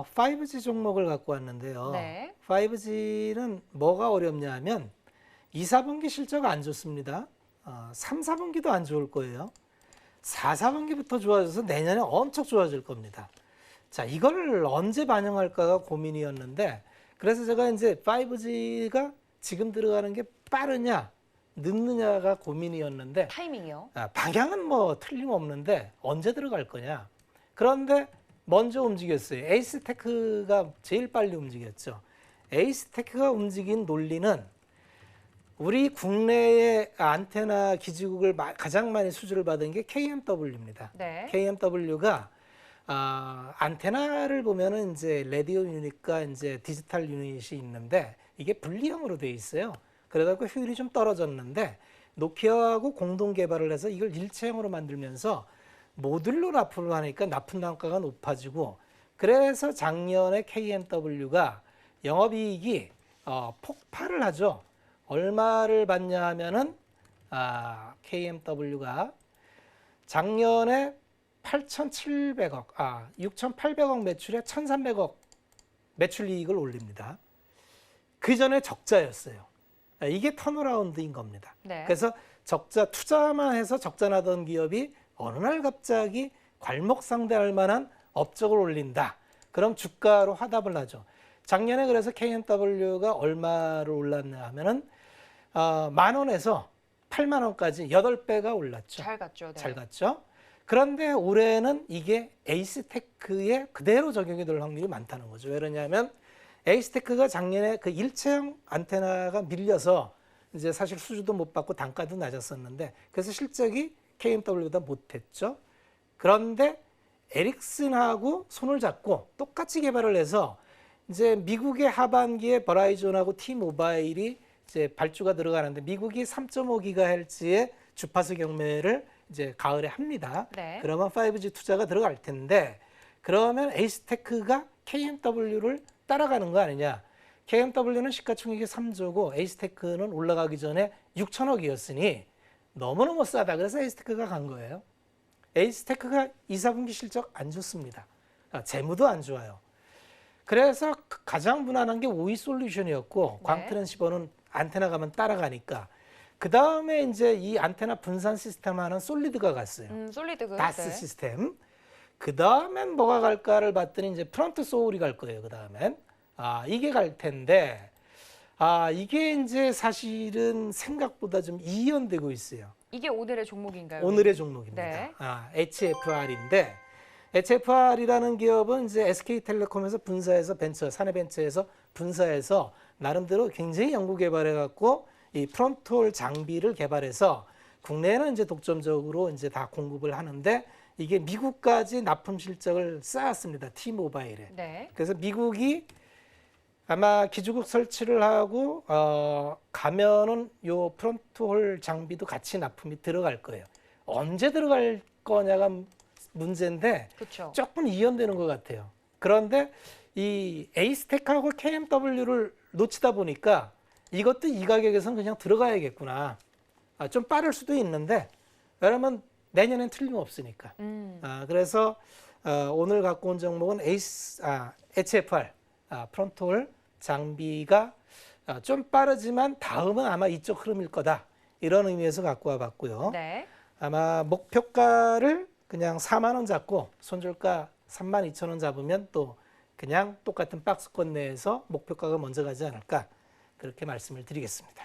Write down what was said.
어, 5G 종목을 갖고 왔는데요. 네. 5G는 뭐가 어렵냐 하면 2, 4분기 실적 안 좋습니다. 어, 3, 4분기도 안 좋을 거예요. 4, 4분기부터 좋아져서 내년에 엄청 좋아질 겁니다. 자, 이걸 언제 반영할까가 고민이었는데 그래서 제가 이제 5G가 지금 들어가는 게 빠르냐, 늦느냐가 고민이었는데 타이밍이요. 아, 방향은 뭐 틀림없는데 언제 들어갈 거냐. 그런데 먼저 움직였어요. 에이스테크가 제일 빨리 움직였죠. 에이스테크가 움직인 논리는 우리 국내의 안테나 기지국을 마- 가장 많이 수주를 받은 게 KMW입니다. 네. KMW가 아, 안테나를 보면은 이제 레디오 유닛과 이제 디지털 유닛이 있는데 이게 분리형으로 돼 있어요. 그러다 보니까 효율이 좀 떨어졌는데 노키아하고 공동 개발을 해서 이걸 일체형으로 만들면서 모듈로 납품을 하니까 납품 단가가 높아지고 그래서 작년에 KMW가 영업이익이 어, 폭발을 하죠. 얼마를 받냐 하면은 아, KMW가 작년에 8,700억, 아, 6,800억 매출에 1,300억 매출 이익을 올립니다. 그 전에 적자였어요. 아, 이게 턴어라운드인 겁니다. 네. 그래서 적자 투자만 해서 적자 나던 기업이 어느 날 갑자기 괄목상대할 만한 업적을 올린다. 그럼 주가로 화답을 하죠. 작년에 그래서 KMW가 얼마를 올랐냐 하면은 어, 만 원에서 8만 원까지 여덟 배가 올랐죠. 잘 갔죠. 네. 잘 갔죠. 그런데 올해는 이게 에이스테크에 그대로 적용이 될 확률이 많다는 거죠. 왜 그러냐면 에이스테크가 작년에 그 일체형 안테나가 밀려서 이제 사실 수주도 못 받고 단가도 낮았었는데 그래서 실적이 KMW보다 못했죠. 그런데 에릭슨하고 손을 잡고 똑같이 개발을 해서 이제 미국의 하반기에 버라이즌하고 T-모바일이 이제 발주가 들어가는데 미국이 3.5GHz의 주파수 경매를 이제 가을에 합니다. 네. 그러면 5G 투자가 들어갈 텐데 그러면 에이스테크가 KMW를 따라가는 거 아니냐? KMW는 시가총액이 3조고 에이스테크는 올라가기 전에 6천억이었으니 너무너무 싸다. 그래서 에이스테크가 간 거예요. 에이스테크가 2, 4분기 실적 안 좋습니다. 아, 재무도 안 좋아요. 그래서 그 가장 무난한 게 오이 솔루션이었고 네. 광트랜시버는 안테나 가면 따라가니까 그 다음에 이제 이 안테나 분산 시스템 하는 솔리드가 갔어요. 음, 솔리드그. 다스 네. 시스템. 그 다음엔 뭐가 갈까를 봤더니 이제 프런트 소울이 갈 거예요. 그 다음엔 아 이게 갈 텐데 아 이게 이제 사실은 생각보다 좀 이연되고 있어요. 이게 오늘의 종목인가요? 오늘의 종목입니다. 네. 아, HFR인데 HFR이라는 기업은 이제 SK텔레콤에서 분사해서 벤처 사내벤처에서 분사해서 나름대로 굉장히 연구 개발해 갖고 이 프론톨 장비를 개발해서 국내에는 이제 독점적으로 이제 다 공급을 하는데 이게 미국까지 납품 실적을 쌓았습니다. T-모바일에. 네. 그래서 미국이 아마 기주국 설치를 하고 어, 가면은 요 프론트홀 장비도 같이 납품이 들어갈 거예요. 언제 들어갈 거냐가 문제인데 그렇죠. 조금 이연되는 것 같아요. 그런데 이 에이스텍하고 KMW를 놓치다 보니까 이것도 이 가격에선 그냥 들어가야겠구나. 아, 좀 빠를 수도 있는데 왜냐면 내년엔 틀림없으니까. 음. 아, 그래서 어, 오늘 갖고 온 종목은 에이스, 아, HFR, 아, 프론톨 장비가 아, 좀 빠르지만 다음은 아마 이쪽 흐름일 거다. 이런 의미에서 갖고 와봤고요. 네. 아마 목표가를 그냥 4만 원 잡고 손절가 3만 2천 원 잡으면 또 그냥 똑같은 박스권 내에서 목표가가 먼저 가지 않을까 그렇게 말씀을 드리겠습니다.